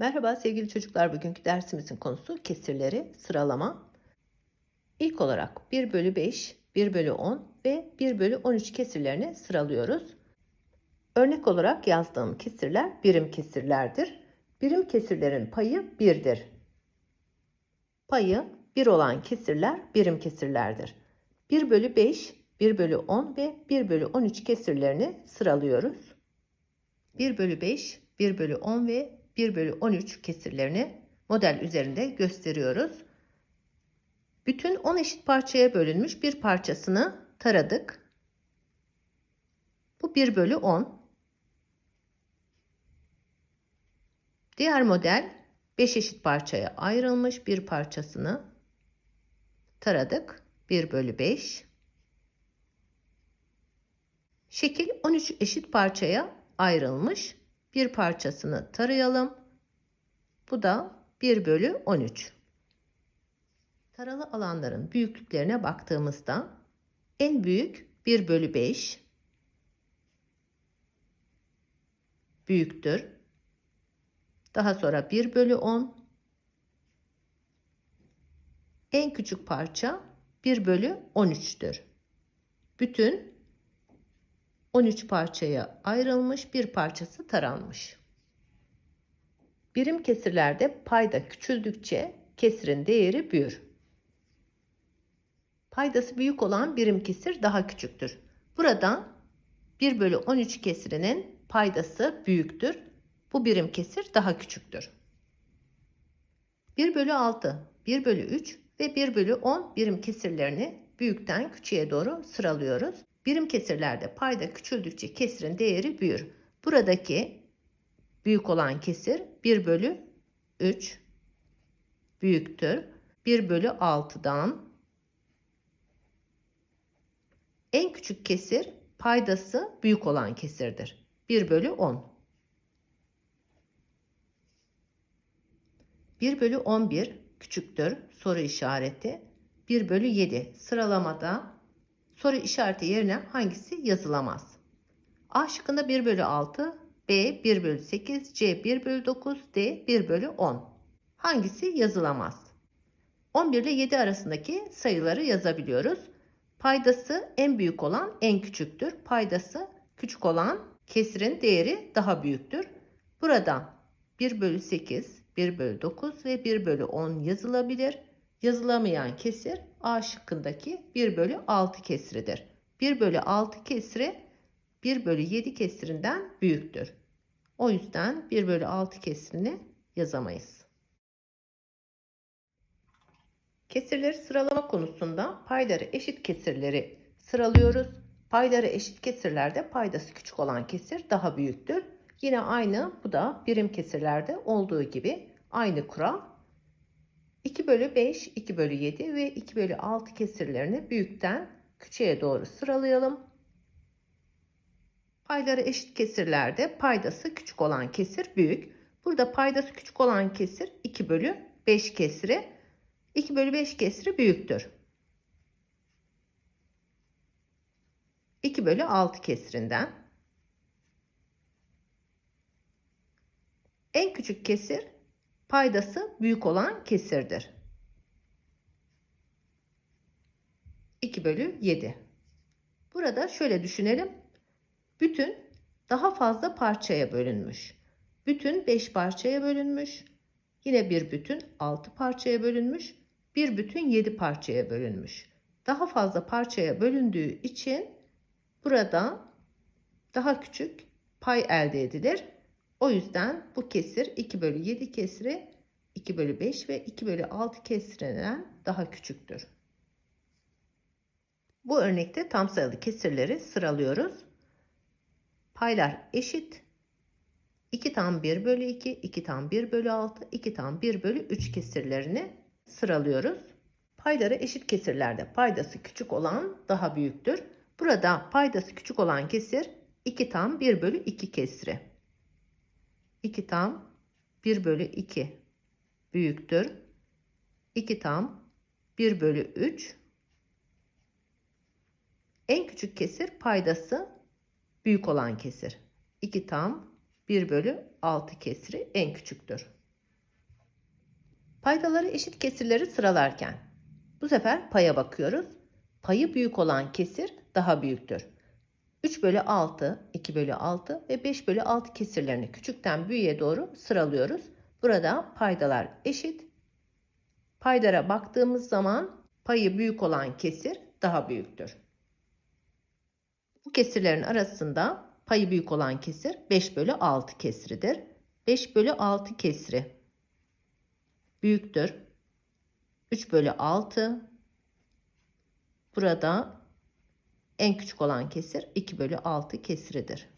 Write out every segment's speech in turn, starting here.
Merhaba sevgili çocuklar. Bugünkü dersimizin konusu kesirleri sıralama. İlk olarak 1 bölü 5, 1 bölü 10 ve 1 bölü 13 kesirlerini sıralıyoruz. Örnek olarak yazdığım kesirler birim kesirlerdir. Birim kesirlerin payı 1'dir. Payı 1 olan kesirler birim kesirlerdir. 1 bölü 5, 1 bölü 10 ve 1 bölü 13 kesirlerini sıralıyoruz. 1 bölü 5, 1 bölü 10 ve 1 bölü 13 kesirlerini model üzerinde gösteriyoruz. Bütün 10 eşit parçaya bölünmüş bir parçasını taradık. Bu 1 bölü 10. Diğer model 5 eşit parçaya ayrılmış bir parçasını taradık. 1 bölü 5. Şekil 13 eşit parçaya ayrılmış bir parçasını tarayalım. Bu da 1 bölü 13. Taralı alanların büyüklüklerine baktığımızda en büyük 1 bölü 5 büyüktür. Daha sonra 1 bölü 10 en küçük parça 1 bölü 13'tür. Bütün 13 parçaya ayrılmış bir parçası taranmış. Birim kesirlerde payda küçüldükçe kesirin değeri büyür. Paydası büyük olan birim kesir daha küçüktür. Burada 1 bölü 13 kesirinin paydası büyüktür. Bu birim kesir daha küçüktür. 1 bölü 6, 1 bölü 3 ve 1 bölü 10 birim kesirlerini büyükten küçüğe doğru sıralıyoruz. Birim kesirlerde payda küçüldükçe kesirin değeri büyür. Buradaki büyük olan kesir 1 bölü 3 büyüktür. 1 bölü 6'dan en küçük kesir paydası büyük olan kesirdir. 1 bölü 10. 1 bölü 11 küçüktür soru işareti. 1 bölü 7 sıralamada soru işareti yerine hangisi yazılamaz? A şıkkında 1 bölü 6, B 1 bölü 8, C 1 bölü 9, D 1 bölü 10. Hangisi yazılamaz? 11 ile 7 arasındaki sayıları yazabiliyoruz. Paydası en büyük olan en küçüktür. Paydası küçük olan kesirin değeri daha büyüktür. Burada 1 bölü 8, 1 bölü 9 ve 1 bölü 10 yazılabilir. Yazılamayan kesir A şıkkındaki 1 bölü 6 kesiridir. 1 bölü 6 kesiri 1 bölü 7 kesirinden büyüktür. O yüzden 1 bölü 6 kesirini yazamayız. Kesirleri sıralama konusunda payları eşit kesirleri sıralıyoruz. Payları eşit kesirlerde paydası küçük olan kesir daha büyüktür. Yine aynı bu da birim kesirlerde olduğu gibi aynı kural 2 bölü 5, 2 bölü 7 ve 2 bölü 6 kesirlerini büyükten küçüğe doğru sıralayalım. Payları eşit kesirlerde paydası küçük olan kesir büyük. Burada paydası küçük olan kesir 2 bölü 5 kesiri. 2 bölü 5 kesiri büyüktür. 2 bölü 6 kesirinden. En küçük kesir paydası büyük olan kesirdir. 2 bölü 7. Burada şöyle düşünelim. Bütün daha fazla parçaya bölünmüş. Bütün 5 parçaya bölünmüş. Yine bir bütün 6 parçaya bölünmüş. Bir bütün 7 parçaya bölünmüş. Daha fazla parçaya bölündüğü için burada daha küçük pay elde edilir. O yüzden bu kesir 2 bölü 7 kesiri 2 bölü 5 ve 2 bölü 6 kesirinden daha küçüktür. Bu örnekte tam sayılı kesirleri sıralıyoruz. Paylar eşit. 2 tam 1 bölü 2, 2 tam 1 bölü 6, 2 tam 1 bölü 3 kesirlerini sıralıyoruz. Payları eşit kesirlerde paydası küçük olan daha büyüktür. Burada paydası küçük olan kesir 2 tam 1 bölü 2 kesiri. 2 tam 1 bölü 2 büyüktür. 2 tam 1 bölü 3 en küçük kesir paydası büyük olan kesir. 2 tam 1 bölü 6 kesiri en küçüktür. Paydaları eşit kesirleri sıralarken bu sefer paya bakıyoruz. Payı büyük olan kesir daha büyüktür. 3 bölü 6, 2 bölü 6 ve 5 bölü 6 kesirlerini küçükten büyüğe doğru sıralıyoruz. Burada paydalar eşit. Paydara baktığımız zaman payı büyük olan kesir daha büyüktür. Bu kesirlerin arasında payı büyük olan kesir 5 bölü 6 kesiridir. 5 bölü 6 kesri büyüktür. 3 bölü 6 burada en küçük olan kesir 2 bölü 6 kesiridir.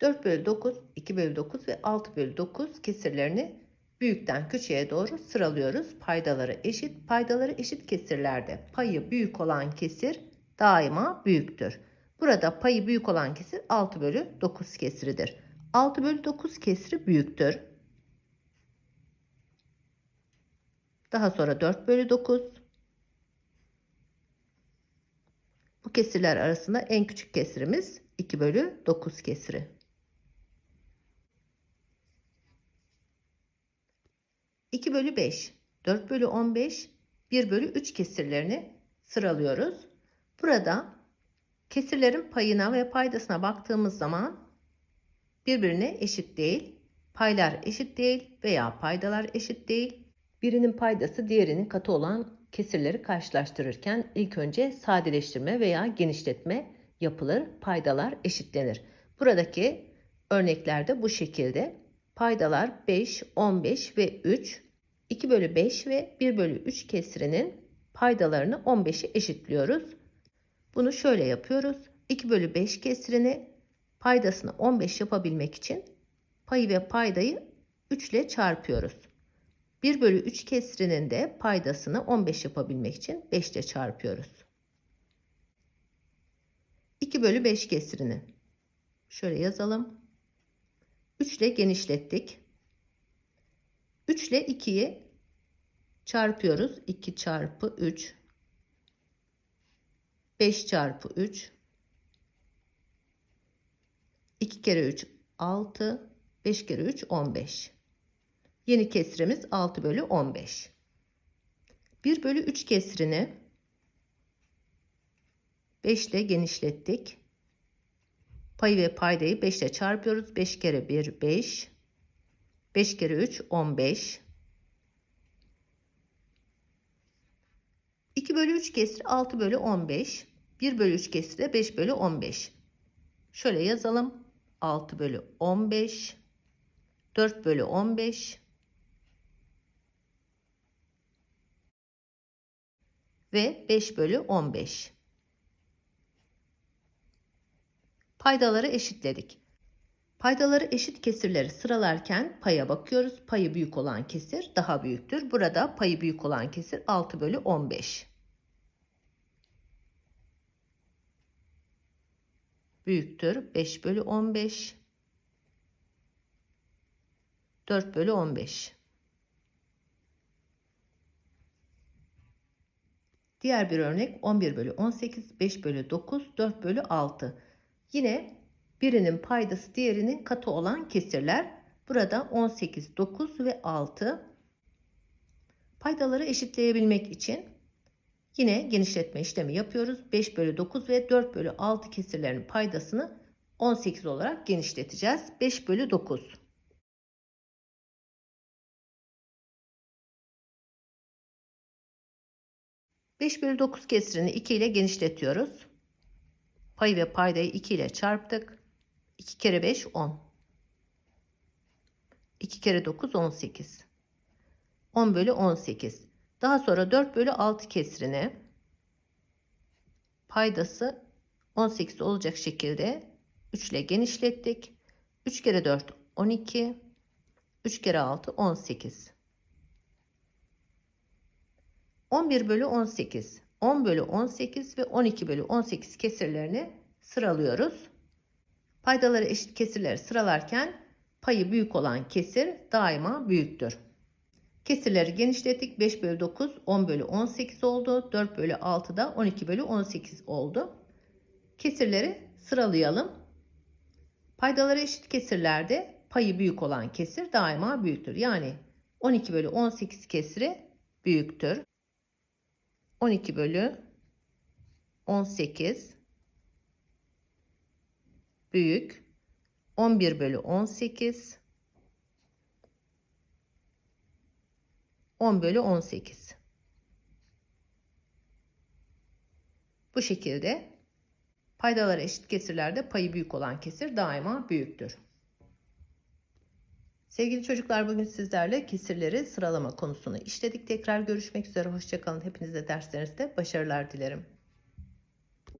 Dört bölü 9, 2 bölü 9 ve 6 bölü 9 kesirlerini büyükten küçüğe doğru sıralıyoruz. Paydaları eşit. Paydaları eşit kesirlerde payı büyük olan kesir daima büyüktür. Burada payı büyük olan kesir 6 bölü 9 kesiridir. 6 bölü 9 kesiri büyüktür. Daha sonra 4 bölü 9. Bu kesirler arasında en küçük kesirimiz 2 bölü 9 kesiri. 2 bölü 5, 4 bölü 15, 1 bölü 3 kesirlerini sıralıyoruz. Burada kesirlerin payına ve paydasına baktığımız zaman birbirine eşit değil, paylar eşit değil veya paydalar eşit değil. Birinin paydası diğerinin katı olan kesirleri karşılaştırırken ilk önce sadeleştirme veya genişletme yapılır, paydalar eşitlenir. Buradaki örneklerde bu şekilde paydalar 5, 15 ve 3, 2 bölü 5 ve 1 bölü 3 kesirinin paydalarını 15'e eşitliyoruz. Bunu şöyle yapıyoruz. 2 bölü 5 kesirini paydasını 15 yapabilmek için payı ve paydayı 3 ile çarpıyoruz. 1 bölü 3 kesirinin de paydasını 15 yapabilmek için 5 ile çarpıyoruz. 2 bölü 5 kesirini şöyle yazalım. 3 ile genişlettik. 3 ile 2'yi çarpıyoruz. 2 çarpı 3. 5 çarpı 3. 2 kere 3 6. 5 kere 3 15. Yeni kesrimiz 6 bölü 15. 1 bölü 3 kesrini 5 ile genişlettik. Payı ve paydayı 5 ile çarpıyoruz. 5 kere 1 5. 5 kere 3 15. 2 bölü 3 kesri 6 bölü 15. 1 bölü 3 kesri de 5 bölü 15. Şöyle yazalım. 6 bölü 15. 4 bölü 15. Ve 5 bölü 15. Paydaları eşitledik. Paydaları eşit kesirleri sıralarken paya bakıyoruz. Payı büyük olan kesir daha büyüktür. Burada payı büyük olan kesir 6 bölü 15. Büyüktür 5 bölü 15. 4 bölü 15. Diğer bir örnek 11 bölü 18, 5 bölü 9, 4 bölü 6. Yine birinin paydası diğerinin katı olan kesirler. Burada 18, 9 ve 6. Paydaları eşitleyebilmek için yine genişletme işlemi yapıyoruz. 5 bölü 9 ve 4 bölü 6 kesirlerin paydasını 18 olarak genişleteceğiz. 5 bölü 9. Beş bölü 9 kesirini 2 ile genişletiyoruz. Payı ve paydayı 2 ile çarptık. 2 kere 5 10. 2 kere 9 18. 10 bölü 18. Daha sonra 4 bölü 6 kesrini paydası 18 olacak şekilde 3 ile genişlettik. 3 kere 4 12. 3 kere 6 18. 11 bölü 18. 10 bölü 18 ve 12 bölü 18 kesirlerini sıralıyoruz. Paydaları eşit kesirleri sıralarken payı büyük olan kesir daima büyüktür. Kesirleri genişlettik. 5 bölü 9 10 bölü 18 oldu. 4 bölü 6 da 12 bölü 18 oldu. Kesirleri sıralayalım. Paydaları eşit kesirlerde payı büyük olan kesir daima büyüktür. Yani 12 bölü 18 kesiri büyüktür. 12 bölü 18 büyük 11 bölü 18 10 bölü 18 bu şekilde paydaları eşit kesirlerde payı büyük olan kesir daima büyüktür. Sevgili çocuklar bugün sizlerle kesirleri sıralama konusunu işledik. Tekrar görüşmek üzere. Hoşçakalın. Hepinize derslerinizde başarılar dilerim.